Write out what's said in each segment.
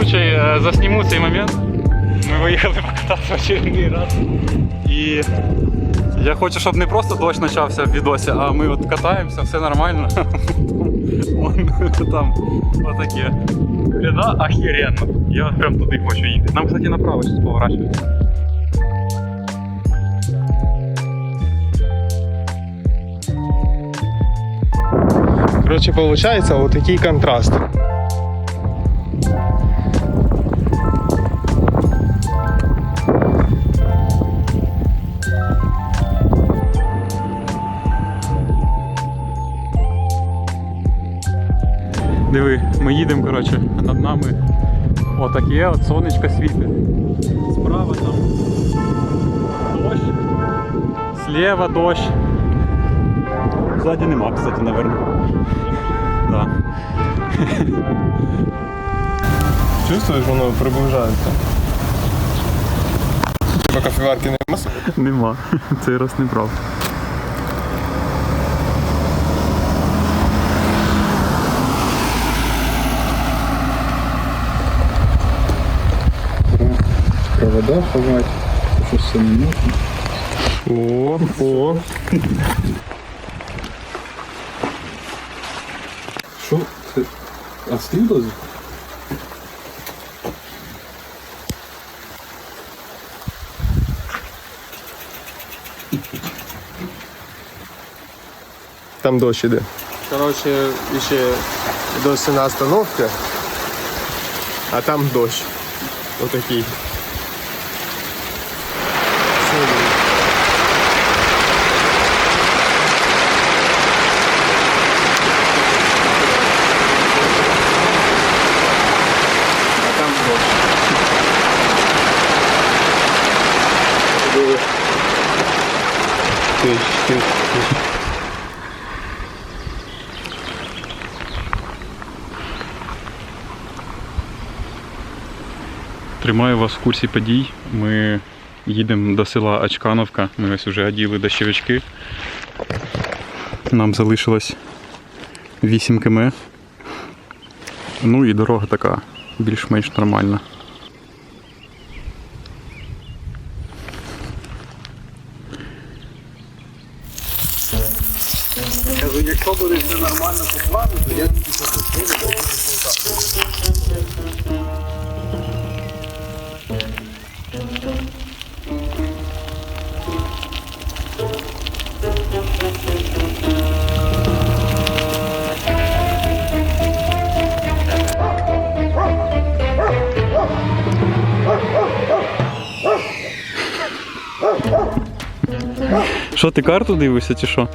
случай е, засніму цей момент. Ми виїхали покататися в очередний раз. І я хочу, щоб не просто дощ почався в відосі, а ми от катаємося, все нормально. Вон там отаке. Ряда охеренно. Я от прям туди хочу їхати. Нам, кстати, направо зараз поворачувати. Коротше, виходить отакий контраст. Диви, ми їдемо, коротше, над нами отаке от сонечко світить. Справа там дощ, слева дощ. Ззаді нема, кстати, наверное. Да. Чувствуєш, воно приближається. Типа кофеварки нема? Нема. Цей раз не прав. провода ховати, щось все не можна. О, о. Що? Це остив дозу? Там дощ іде. Коротше, ще досі на остановці, а там дощ. Отакий. Тримаю вас в курсі подій. Ми їдемо до села Очкановка. Ми ось вже оділи дощовички. Нам залишилось 8 км. Ну і дорога така більш-менш нормальна. Що ти карту дивишся чи що?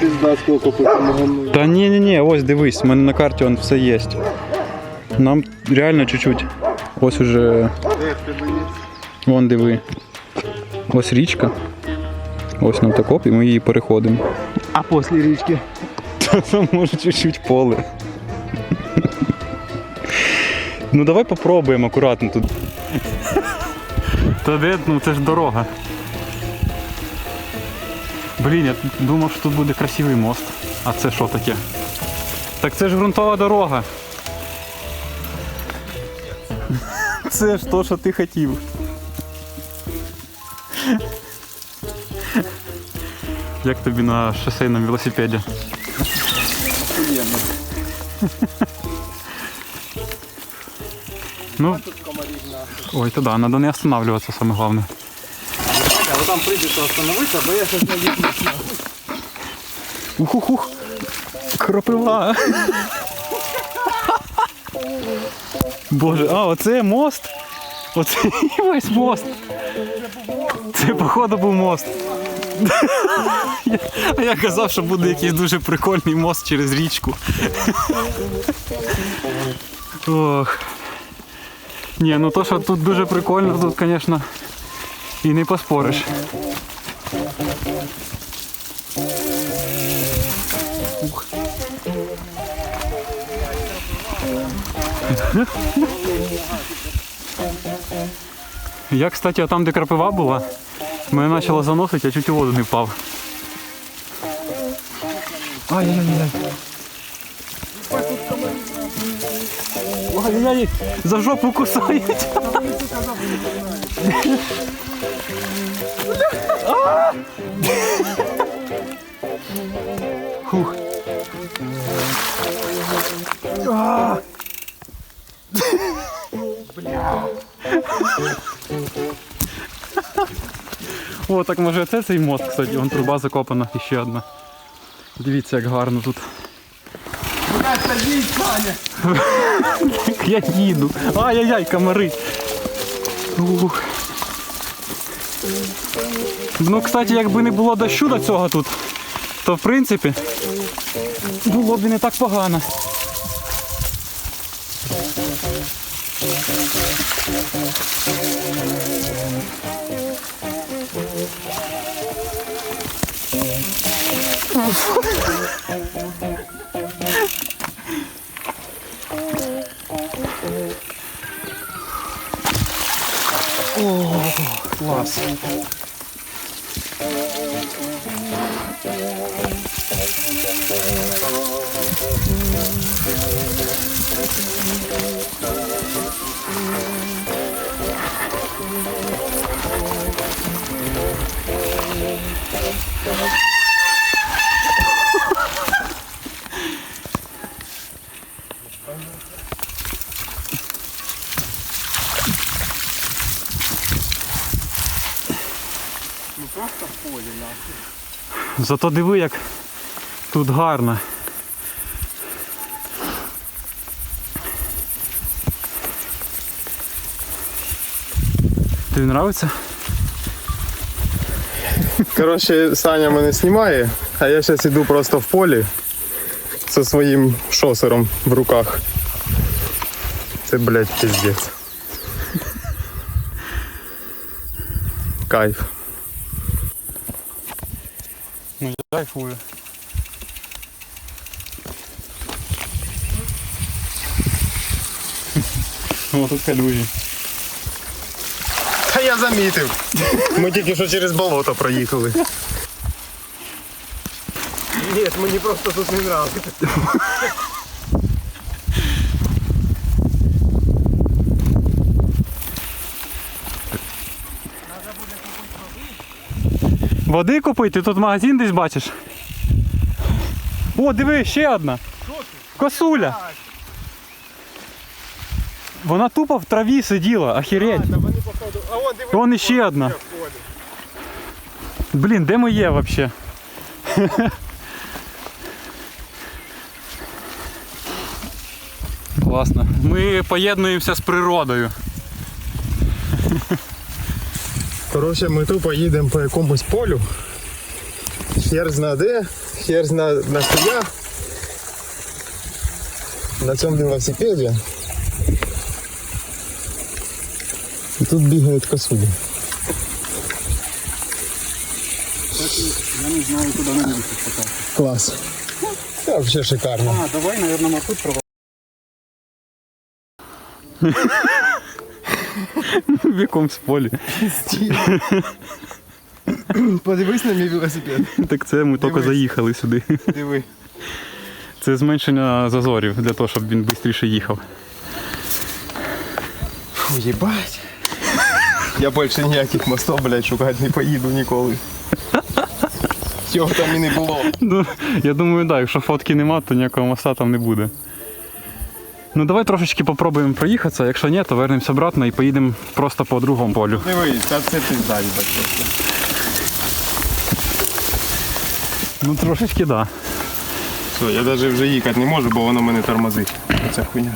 Пізда, скільки потім Та ні, ні, ні, ось дивись, у мене на карті он все є. Нам реально чуть-чуть. Ось уже. Вон диви. Ось річка. Ось Навтокоп, і ми її переходимо. А після річки? Там може чуть-чуть поле. Ну давай попробуємо акуратно тут. Та де, ну це ж дорога. Блін, я думав, що тут буде красивий мост. А це що таке? Так це ж ґрунтова дорога. Це ж то, що ти хотів. Як тобі на шосейному велосипеді? Ну, ой, то да, надо не останавливаться, самое главное. Там прийдеться остановитися, бо я не їду. Ух-ух-ух. Кропива. Боже, а, оце мост. Оце і весь мост. Це, походу, був мост. А я казав, що буде якийсь дуже прикольний мост через річку. Ох. Ні, ну то, що тут дуже прикольно, тут, звісно, і не поспориш. Я, кстати, там, де крапива була, мене почало заносити, я чуть у воду не впав. Ай-яй-яй. Ай-яй, за жопу кусають. Фух. А! О, так може це цей мост, кстати, вон труба закопана ще одна. Дивіться, як гарно тут. Я їду. Ай-яй-яй, комари. Ух. Ну, кстати, якби не було дощу до цього тут, то в принципі було б і не так погано. Клас. Зато диви, як тут гарно. Тобі подобається? Коротше, Саня мене знімає, а я зараз іду просто в полі зі своїм шосером в руках. Це, блядь, піздець. Кайф. кайфую. О, тут калюжі. Та я замітив. Ми тільки що через болото проїхали. Ні, мені просто тут не нравиться. Води купити, тут магазин десь бачиш. О, диви, ще одна. Косуля. Вона тупо в траві сиділа, охереть. Вон, іще одна. Блін, де ми є взагалі? Класно. Ми поєднуємося з природою. Коротше, ми тупо їдемо по якомусь полю. Хер зна де, хер зна на я. На цьому велосипеді. І тут бігають косулі. Я не знаю, куди мені пока. Клас. Це взагалі шикарно. А, давай, наверное, маршрут проводимо. В якомусь полі. Подивись на мій велосипед. Так це ми тільки заїхали сюди. Диви. Це зменшення зазорів для того, щоб він швидше їхав. Фу, їбать. Я більше ніяких мостів, блядь, шукати не поїду ніколи. Цього там і не було. Ну, я думаю, так, якщо фотки нема, то ніякого моста там не буде. Ну давай трошечки попробуємо проїхатися, якщо ні, то вернемося обратно і поїдемо просто по другому полю. Дивись, це пизда, їбать. просто. Ну трошечки так. Да. Все, я навіть вже їхати не можу, бо воно мене тормозить. Оця хуйня.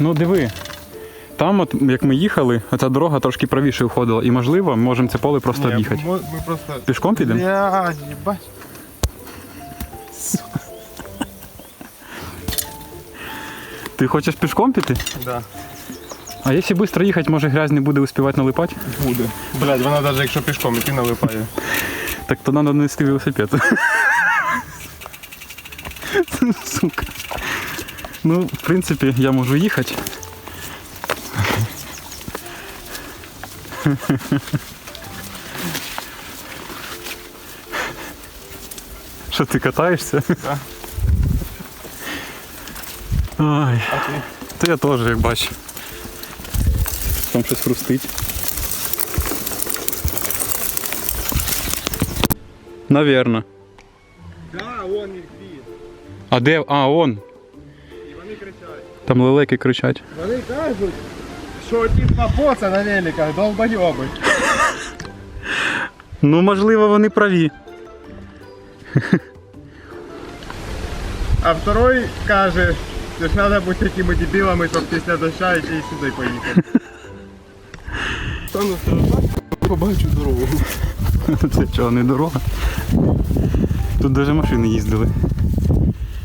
Ну диви. Там, от, як ми їхали, оця дорога трошки правіше входила, і можливо, ми можемо це поле просто Ні, об'їхати. Ми, ми просто... Пішком підемо? Блядь, їбать. Ти хочеш пішком піти? Да. А якщо швидко їхати, може грязь не буде успівати налипати? Буде. Блядь, вона навіть якщо пішком іти налипає. Так то треба нести велосипед. Сука. Ну, в принципі, я можу їхати. Що ти катаєшся? Ай. А ти? Та я теж, як бачу. Там щось хрустить. Навірно. Да, вон їх дві. А де? А, он. І вони кричать. Там лелеки кричать. Вони кажуть, що ті попоца на великах долбойоби. Ну, можливо, вони праві. А второй каже, що ж треба бути такими дебілами, щоб після доща ще й сюди поїхати. Стану побачу дорогу. Це чого, не дорога? Тут навіть машини їздили.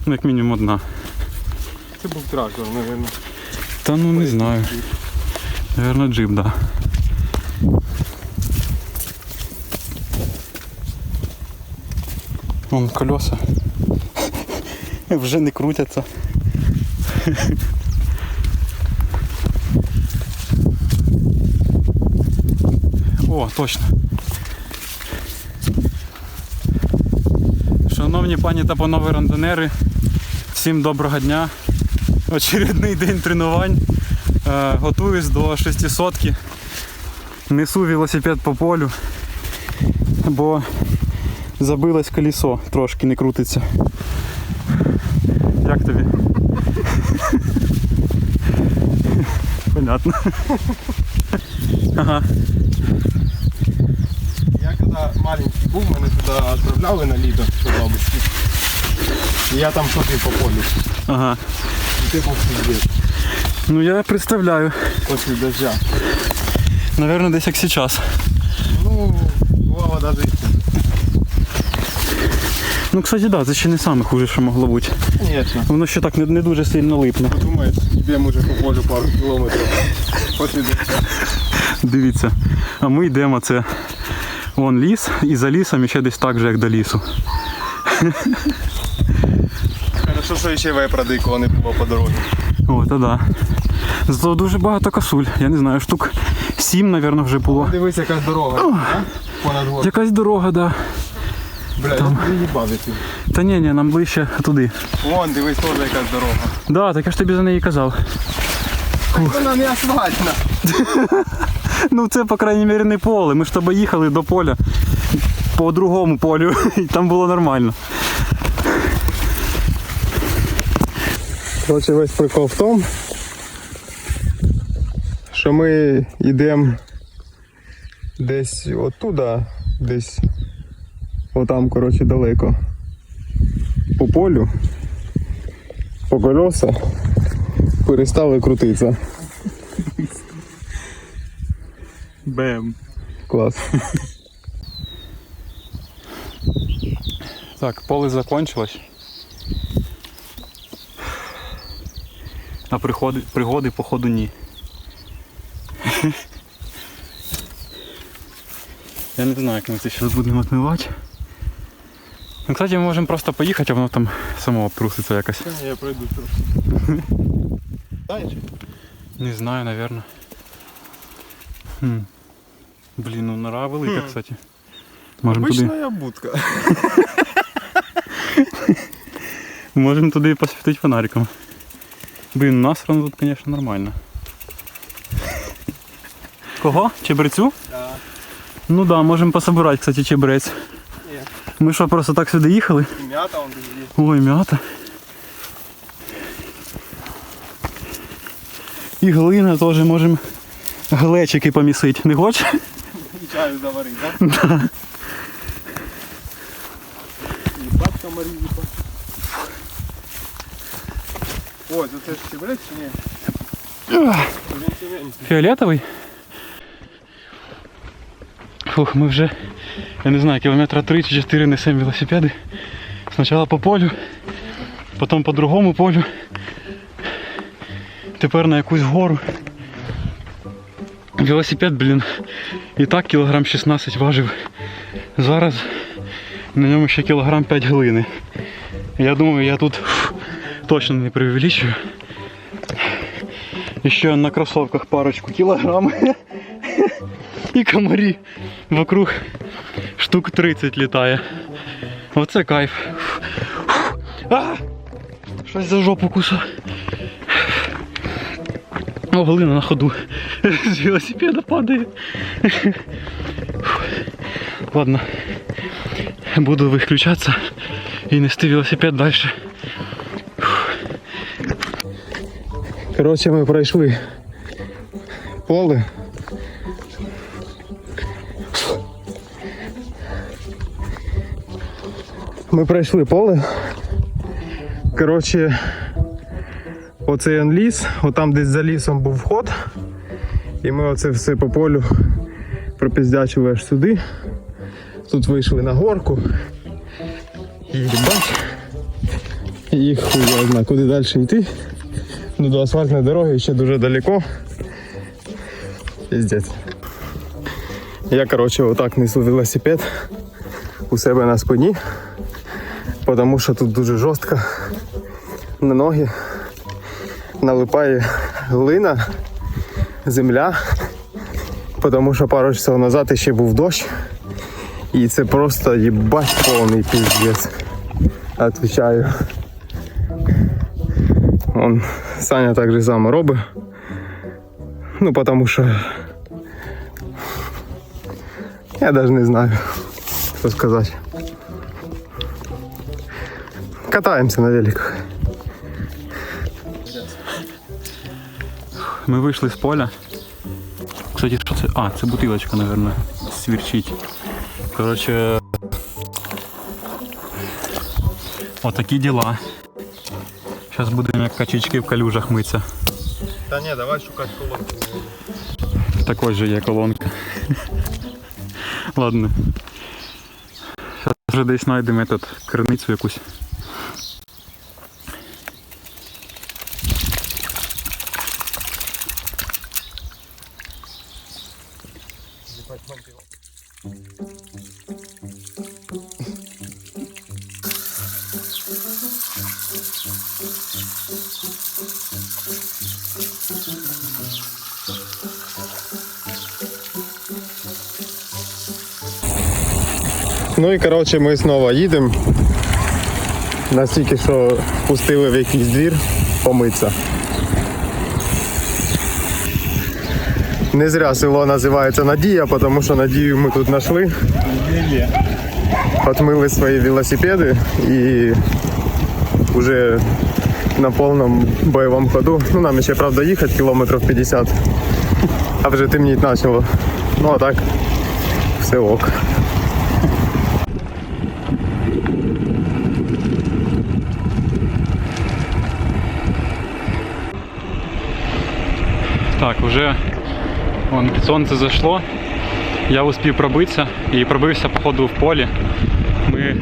Ну, як мінімум одна. Це був трактор, мабуть. Та ну не знаю. Наверно, джип, да. Вон колеса. Вже не крутяться. О, точно. Шановні пані та панове рандонери, всім доброго дня. Очередний день тренувань. Е, Готуюсь до 600 Несу велосипед по полю, бо забилось колесо, трошки не крутиться. Як тобі? Понятно. Ага. Я коли маленький був, мене туди відправляли на літо в бабушки. І я там ходив по полю. Ага. І ти був. Ну я представляю. Після дождя. Наверное, десь як сейчас. Ну, бувало навіть. Ну, кстати, да, це ще не саме хуже, що могло бути. Звісно. Воно ще так не, не дуже сильно липне. Подумаєш, йдемо вже по полю пару кілометрів. Після. Дивіться, а ми йдемо це. Вон ліс, і за лісом ще десь так же, як до лісу. Хорошо, що ще вепродикого не було по дорозі. О, та да. Зато дуже багато косуль. Я не знаю, штук сім, напевно, вже було. Дивись, яка дорога. а? Понад год. Якась дорога, да. Бля, я приїбав я. Та ні, ні, нам ближче туди. Вон, дивись, теж якась дорога. Да, так я ж тобі за неї казав. Вона не асфальтна. Ну це, по крайній мірі, не поле. Ми ж тобі їхали до поля по другому полю, і там було нормально. Коротше, весь прикол в тому, що ми йдемо десь оттуда, десь отам, коротше, далеко. По полю, по колеса перестали крутитися. Бем. Клас. Так, поле закончилось. А приходи, пригоди, походу, ні. Я не знаю, як ми це зараз будемо отмивати. Ну, кстати, ми можемо просто поїхати, а воно там само обтруситься якось. Я пройду трохи. Не знаю, наверное. Хм. Блін, ну нора велика, кстати. Можемо туди, Обична будка. можемо туди посвітити фонариком. Блін, у нас тут, звісно, нормально. Кого? Чебрецю? Да. Ну да, можемо пособирати, кстати, чебрець. Ми що, просто так сюди їхали? М'ята он тут є. Ой, м'ята. І глина теж можемо глечики помісити. Не хочеш? Чаю заварить, так? Да? Їбать комарі, їбать. Ой, це ж чебрець чи ні? Фіолетовий? Фух, ми вже, я не знаю, кілометра 3 чи 4 несемо велосипеди. Спочатку по полю, потім по другому полю. Тепер на якусь гору. Велосипед, блін, і так кілограм 16 важив. Зараз на ньому ще кілограм 5 глини. Я думаю, я тут фу, точно не преувеличую. Еще на кроссовках парочку килограмм. І комарі вокруг штук 30 літає. Оце кайф. А! Щось за жопу кусав. О, Галина на ходу з велосипеда падає. Ладно. Буду виключатися і нести велосипед далі. Коротше, ми пройшли поле. Ми пройшли поле. Коротше, оцей он ліс, отам десь за лісом був вход. І ми оце все по полю пропіздячили аж сюди. Тут вийшли на горку. Бач. І хуй куди далі йти. Ну, до асфальтної дороги ще дуже далеко. Піздець. Я, коротше, отак несу велосипед у себе на спині, тому що тут дуже жорстко на ноги налипає глина, земля, тому що пару часов назад ще був дощ. І це просто їбать повний піздець. Отвечаю. Он Саня так же само робить. Ну, потому що я даже не знаю, що сказати. Катаємося на великах. Ми вийшли з поля. Кстати, що це? А, це бутилочка, мабуть, свірчить. Коротше. Отакі діла. Зараз будемо як качечки в калюжах митися. Та ні, давай шукати колонку. Також же є колонка. Ладно. Зараз вже десь знайдемо этот, криницю якусь. Ну і коротше ми знову їдемо. Настільки, що пустили в якийсь двір помитися. Не зря село називається Надія, тому що Надію ми тут знайшли. Отмили свої велосипеди і вже на повному бойовому ходу. Ну нам ще правда їхати кілометрів 50, а вже темніть почало. Ну а так, все ок. Так, вже вон, сонце зайшло. Я успів пробитися і пробився походу в полі. Ми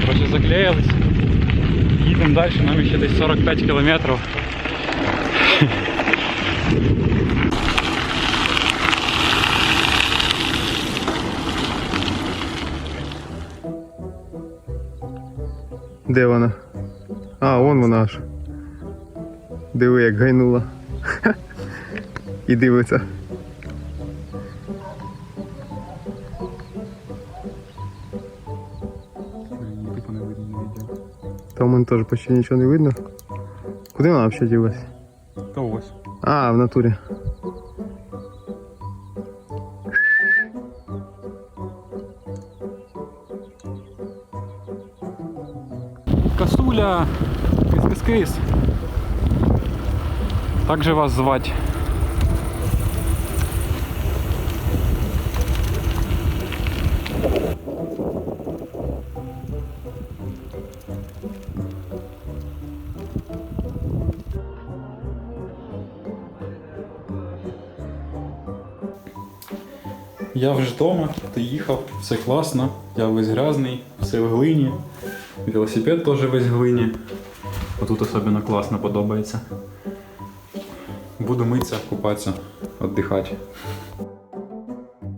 коротше, заклеїлись. Їдемо далі, нам ще десь 45 кілометрів. Де вона? А, вон вона аж. Диви, як гайнула. І дивиться. Типу не видно на відео. Там вон теж почти нічого не видно. Куди вона взагалі ділась? Та ось. А, в натурі. Касуля, кис-кис-кис. Так же вас звать. Я вже вдома, доїхав, все класно, я весь грязний, все в глині. Велосипед теж весь в глині. Отут особливо класно подобається. Буду митися, купатися, віддихати.